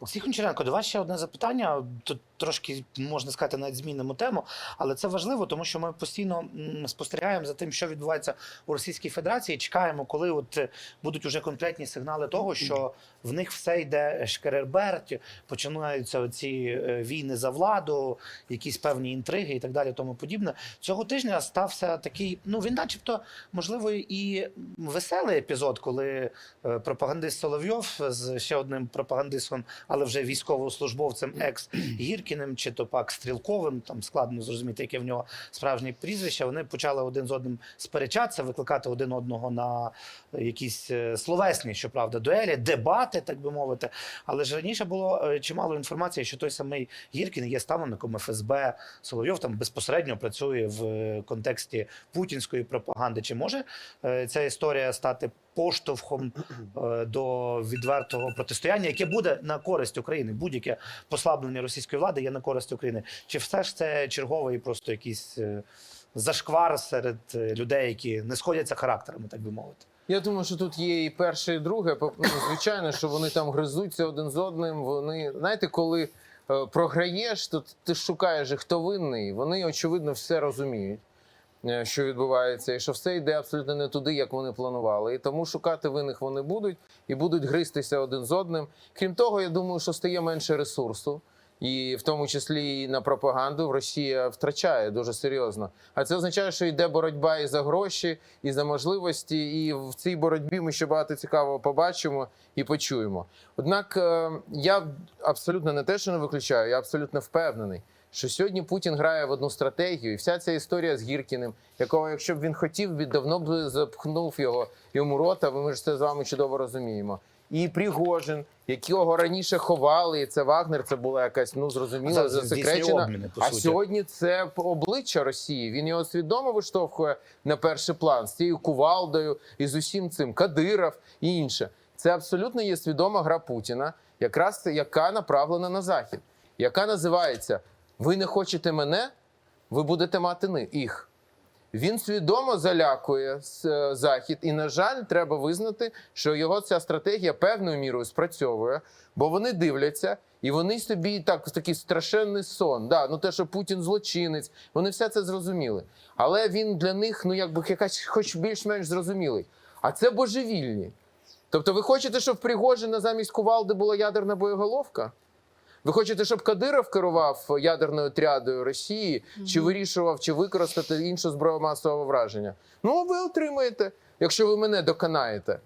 Олексій Гончаренко, до вас ще одне запитання. Тут трошки можна сказати, навіть змінимо тему, але це важливо, тому що ми постійно спостерігаємо за тим, що відбувається у Російській Федерації. Чекаємо, коли от е, будуть уже конкретні сигнали того, що в них все йде шкерерберть, починаються ці е, війни за владу, якісь певні інтриги і так далі, тому подібне. Цього тижня стався такий, ну він, начебто, можливо, і веселий епізод, коли е, пропагандист Соловйов з ще одним пропагандистом, але вже військовослужбовцем екс Гіркіним чи то пак Стрілковим, там складно зрозуміти, яке в нього справжнє прізвище. Вони почали один з одним сперечатися, викликати один одного на якісь е, словесні, щоправда, дуелі, дебати, так би мовити. Але ж раніше було е, чимало інформації, що той самий Гіркін є ставленником ФСБ. Соловйов там безпосередньо працює в е, контексті путінської пропаганди. Чи може ця історія стати поштовхом е, до відвертого протистояння, яке буде на користь України? Будь-яке послаблення російської влади є на користь України. Чи все ж це черговий просто якийсь е, зашквар серед е, людей, які не сходяться характерами, так би мовити? Я думаю, що тут є і перше, і друге. Ну, звичайно, що вони там гризуться один з одним. Вони знаєте, коли програєш, то ти шукаєш, хто винний. Вони очевидно все розуміють, що відбувається, і що все йде абсолютно не туди, як вони планували. І тому шукати винних вони будуть і будуть гристися один з одним. Крім того, я думаю, що стає менше ресурсу. І в тому числі і на пропаганду Росія втрачає дуже серйозно. А це означає, що йде боротьба і за гроші, і за можливості. І в цій боротьбі ми ще багато цікавого побачимо і почуємо. Однак е, я абсолютно не те, що не виключаю, я абсолютно впевнений, що сьогодні Путін грає в одну стратегію, і вся ця історія з Гіркіним, якого, якщо б він хотів, він давно б запхнув його йому рота. Ми ж це з вами чудово розуміємо. І Пригожин, якого раніше ховали, і це Вагнер, це була якась ну здійснює засекречена. обміни, а сьогодні це обличчя Росії. Він його свідомо виштовхує на перший план з цією кувалдою і з усім цим Кадиров і інше. Це абсолютно є свідома гра Путіна, якраз це- яка направлена на захід, яка називається Ви не хочете мене, ви будете мати їх. Він свідомо залякує е, захід, і на жаль, треба визнати, що його ця стратегія певною мірою спрацьовує, бо вони дивляться і вони собі так такий страшенний сон. Да, ну те, що Путін злочинець, вони все це зрозуміли. Але він для них, ну якби якась, хоч більш-менш зрозумілий. А це божевільні. Тобто, ви хочете, щоб в Пригожина замість кувалди була ядерна боєголовка? Ви хочете, щоб Кадиров керував ядерною трядою Росії, чи вирішував, чи використати іншу зброю масового враження? Ну, ви отримаєте, якщо ви мене доконаєте.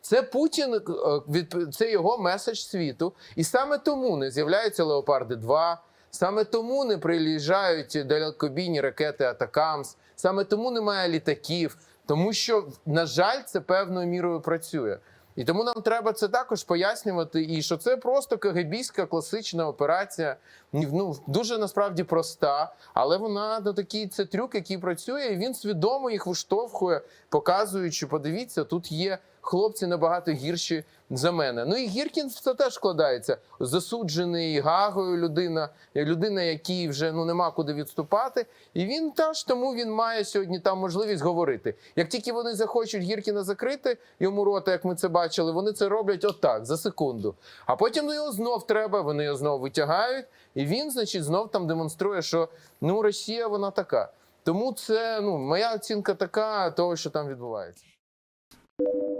Це Путін, е, від- це його меседж світу. І саме тому не з'являються Леопарди 2, саме тому не приїжджають далекобійні ракети Атакамс, саме тому немає літаків, тому що, на жаль, це певною мірою працює. І тому нам треба це також пояснювати, і що це просто КГБійська класична операція. Ну дуже насправді проста, але вона ну, такий це трюк, який працює, і він свідомо їх виштовхує, показуючи, подивіться, тут є хлопці набагато гірші за мене. Ну і Гіркін це теж складається. Засуджений гагою людина, людина, якій вже ну нема куди відступати. І він теж тому він має сьогодні там можливість говорити. Як тільки вони захочуть Гіркіна закрити йому рота, як ми це бачили, вони це роблять отак за секунду. А потім ну, його знов треба, вони його знов витягають, і він, значить, знов там демонструє, що ну Росія вона така. Тому це ну моя оцінка така того, що там відбувається.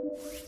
Thank you.